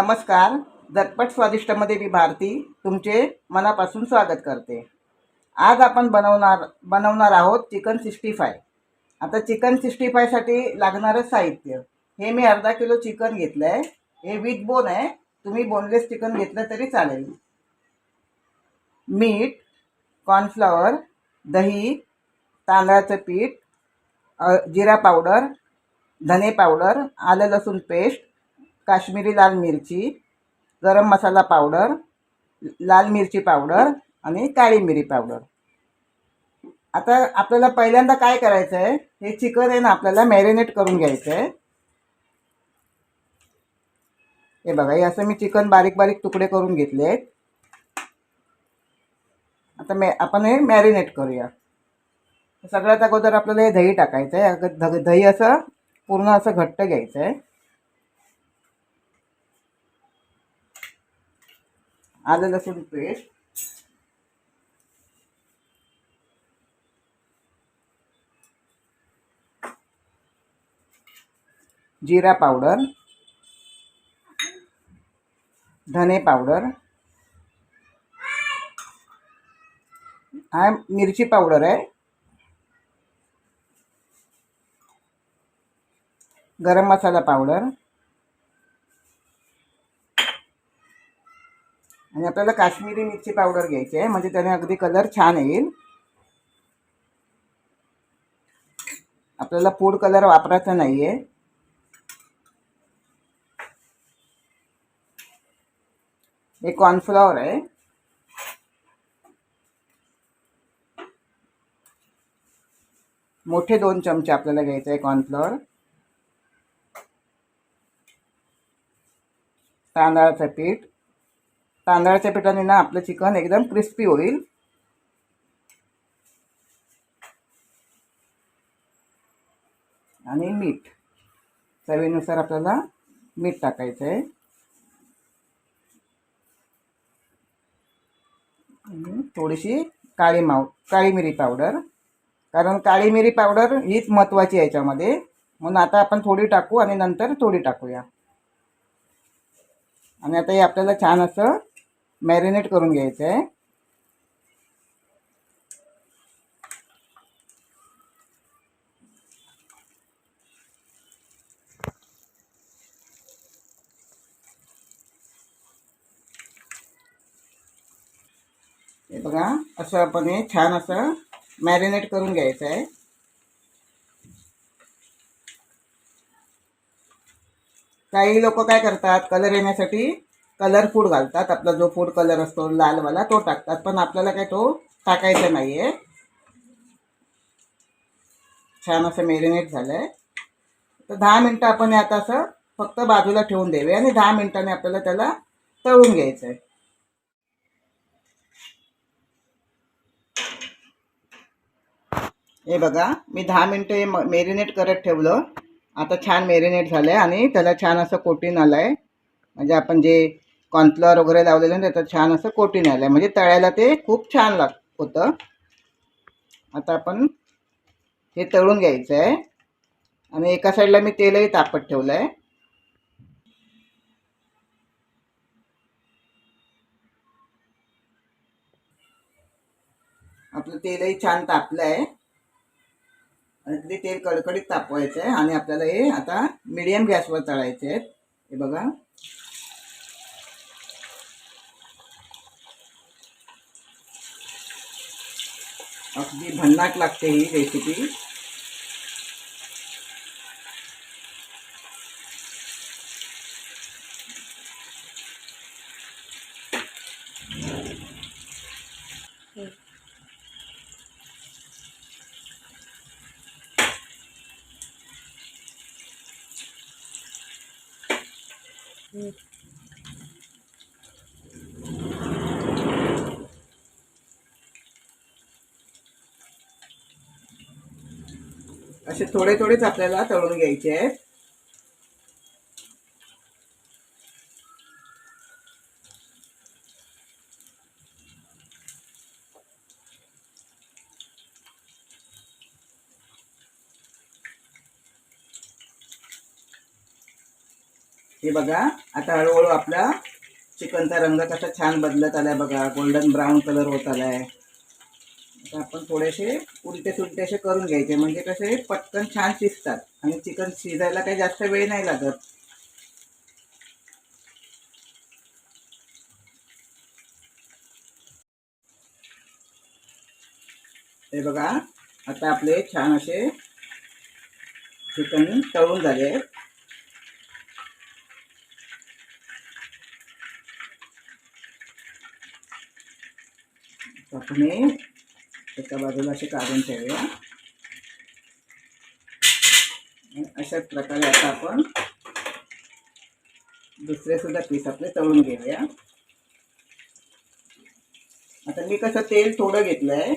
नमस्कार. झटपट स्वादिष्टमध्ये मी भारती तुमचे मनापासून स्वागत करते. आज आपण बनवणार बनवणार आहोत चिकन सिक्स्टी फाय. आता चिकन सिक्स्टी फायसाठी लागणारं साहित्य. हे मी अर्धा किलो चिकन घेतलं आहे हे विथ बोन आहे. तुम्ही बोनलेस चिकन घेतलं तरी चालेल. मीठ कॉर्नफ्लॉवर दही तांदळाचं पीठ जिरा पावडर धने पावडर आलं लसूण पेस्ट काश्मीरी लाल मिरची गरम मसाला पावडर लाल मिरची पावडर आणि काळी मिरी पावडर. आता आपल्याला पहिल्यांदा काय करायचं आहे हे चिकन आहे ना आपल्याला मॅरिनेट करून घ्यायचं आहे हे बघा हे असं मी चिकन बारीक बारीक तुकडे करून घेतले आहेत आता मॅ आपण हे मॅरिनेट करूया. सगळ्यात अगोदर आपल्याला हे दही टाकायचं आहे दही असं पूर्ण असं घट्ट घ्यायचं आहे आलं लसूण पेस्ट. जिरा पावडर. धने पावडर. हा मिरची पावडर आहे. गरम मसाला पावडर. आणि आपल्याला काश्मीरी मिरची पावडर घ्यायची आहे. म्हणजे त्याने अगदी कलर छान येईल. आपल्याला फूड कलर वापरायचा नाही आहे हे कॉर्नफ्लॉवर आहे. मोठे दोन चमचे आपल्याला घ्यायचे आहे कॉर्नफ्लॉवर तांदळाचं पीठ. तांदळाच्या पिठाने ना आपलं चिकन एकदम क्रिस्पी होईल. आणि मीठ. चवीनुसार आपल्याला मीठ टाकायचं आहे थोडीशी काळी माव काळी मिरी पावडर कारण काळी मिरी पावडर हीच महत्त्वाची आहे याच्यामध्ये. म्हणून आता आपण थोडी टाकू आणि नंतर थोडी टाकूया. आणि आता हे आपल्याला छान असं मॅरिनेट करून घ्यायचं आहे. हे बघा असं आपण हे छान असं मॅरिनेट करून घ्यायचं आहे. काही लोक काय करतात? कलर येण्यासाठी कलर फूड घालतात. आपला जो फूड कलर असतो लालवाला तो टाकतात. पण आपल्याला काय तो टाकायचा नाही आहे छान असं मेरिनेट झालं आहे तर दहा मिनटं आपण आता असं फक्त बाजूला ठेवून द्यावे आणि दहा मिनटाने आपल्याला त्याला तळून घ्यायचं आहे हे बघा मी दहा मिनटं हे मेरिनेट करत ठेवलं. आता छान मेरिनेट झालं आहे आणि त्याला छान असं कोटीन आलं आहे म्हणजे आपण जे कॉर्नफ्लॉवर वगैरे लावलेलं आणि त्याचं छान असं कोटीन आलं आहे म्हणजे तळायला ते खूप छान लाग होतं. आता आपण हे तळून घ्यायचं आहे आणि एका साईडला मी तेलही तापत ठेवलं आहे आपलं तेलही छान तापलं आहे आणि ते तेल कडकडीत तापवायचं आहे आणि आपल्याला हे आता मिडियम गॅसवर तळायचे आहेत हे बघा. अगदी भन्नाट लागते ही रेसिपी असे थोडे थोडेच आपल्याला तळून घ्यायचे आहेत. हे बघा आता हळूहळू आपला चिकनचा रंग कसा छान बदलत आलाय बघा. गोल्डन ब्राऊन कलर होत आलाय. तर आपण थोडेसे उलटे सुलटे असे करून घ्यायचे. म्हणजे कसे पटकन छान शिजतात. आणि चिकन शिजायला काही जास्त वेळ नाही लागत. हे बघा आता आपले छान असे चिकन तळून झाले आहेत. आपण एका बाजूला असे काढून ठेवूया. अशाच प्रकारे आता आपण दुसरे सुद्धा पीस आपले तळून घेऊया. आता मी कसं तेल थोडं घेतलं आहे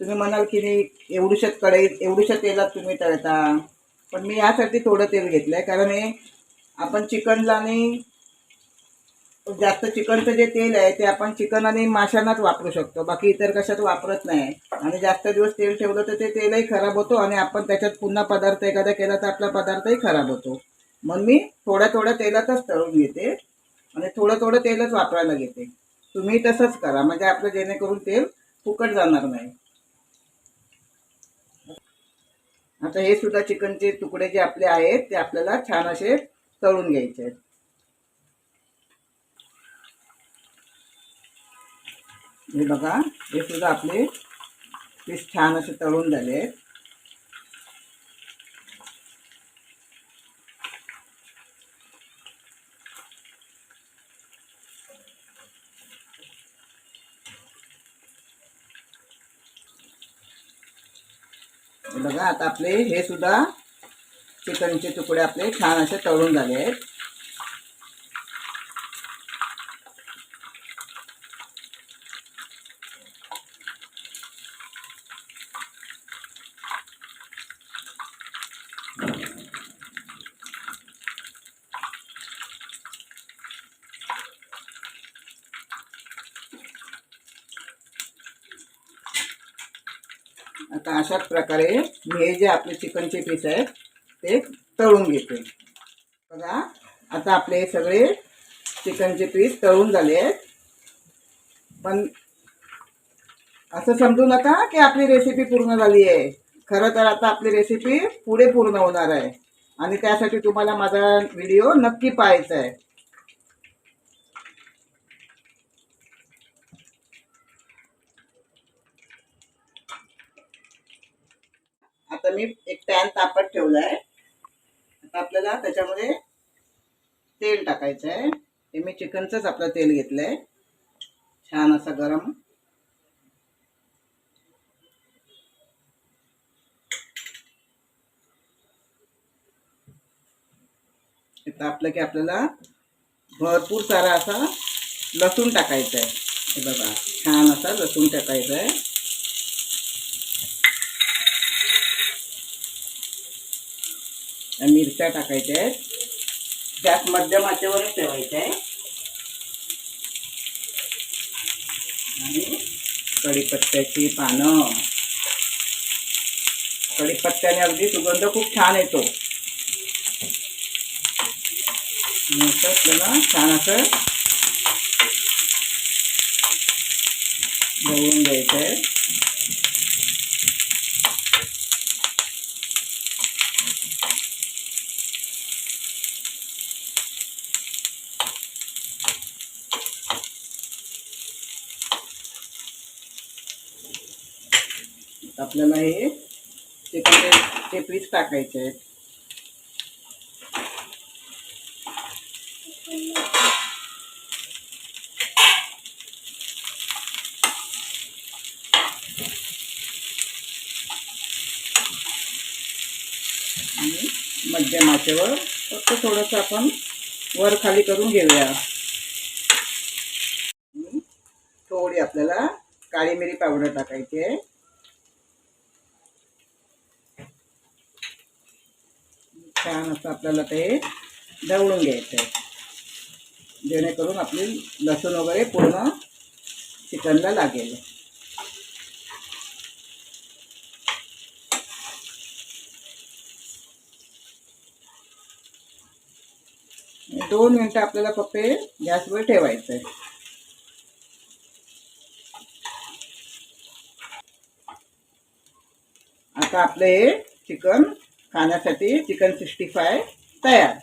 तुम्ही म्हणाल की नाही एवढूशाच कढईत एवढूशा तेलात तुम्ही तळता. पण मी यासाठी थोडं तेल घेतलं आहे कारण हे आपण चिकनला आणि जास्त चिकनचं जे तेल आहे ते आपण चिकन आणि माशांनाच वापरू शकतो. बाकी इतर कशात वापरत नाही. आणि जास्त दिवस तेल ठेवलं तर ते तेलही खराब होतो आणि आपण त्याच्यात पुन्हा पदार्थ एखादा केला तर आपला पदार्थही खराब होतो. मग मी थोड्या थोड्या तेलातच तळून घेते आणि थोडं थोडं तेलच वापरायला घेते. तुम्ही तसंच करा. म्हणजे आपलं जेणेकरून तेल फुकट जाणार नाही. आता हे सुद्धा चिकनचे तुकडे जे आपले आहेत ते आपल्याला छान असे तळून घ्यायचे आहेत. हे बघा हे सुद्धा आपले पीस छान असे तळून झाले. आहेत बघा आता आपले हे सुद्धा चिकनचे तुकडे आपले छान असे तळून झाले आहेत आता अशाच प्रकारे मी हे जे आपले चिकनचे पीस आहेत ते तळून घेते. बघा आता आपले हे सगळे चिकनचे पीस तळून झाले आहेत. पण असं समजू नका की आपली रेसिपी पूर्ण झाली आहे. खरं तर आता आपली रेसिपी पुढे पूर्ण होणार आहे. आणि त्यासाठी तुम्हाला माझा व्हिडिओ नक्की पाहायचा आहे आता मी एक पॅन तापत ठेवला आहे आता आपल्याला त्याच्यामध्ये तेल टाकायचं आहे हे मी चिकनचंच आपलं तेल घेतलं आहे छान असं गरम. तापलं की आपल्याला भरपूर सारा असा लसूण टाकायचा आहे हे बघा छान असा लसूण टाकायचा आहे मिरच्या टाकायच्या आहेत. गॅस मध्यम आचेवरच ठेवायचा आहे आणि कढीपत्त्याची पानं. कढीपत्त्याने अगदी सुगंध खूप छान येतो. आणि त्याला छान असं ढवळून घ्यायचं आहे. आपल्याला हे ते पीस टाकायचे आहेत. आणि मध्यम आचेवर फक्त थोडंसं आपण वर खाली करून घेऊया. थोडी आपल्याला काळी मिरी पावडर टाकायची आहे. छान असं आपल्याला ते ढवळून घ्यायचं आहे जेणेकरून आपली लसूण वगैरे पूर्ण चिकनला लागेल. दोन मिनटं आपल्याला फक्त गॅसवर ठेवायचं आहे आता आपलं हे चिकन खाण्यासाठी चिकन सिक्स्टी फाय तयार.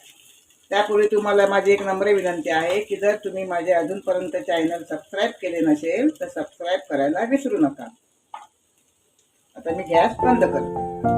त्यापूर्वी तुम्हाला माझी एक नम्र विनंती आहे की जर तुम्ही माझे अजूनपर्यंत चॅनल सबस्क्राईब केले नसेल तर सबस्क्राईब करायला विसरू नका. आता मी गॅस बंद करतो.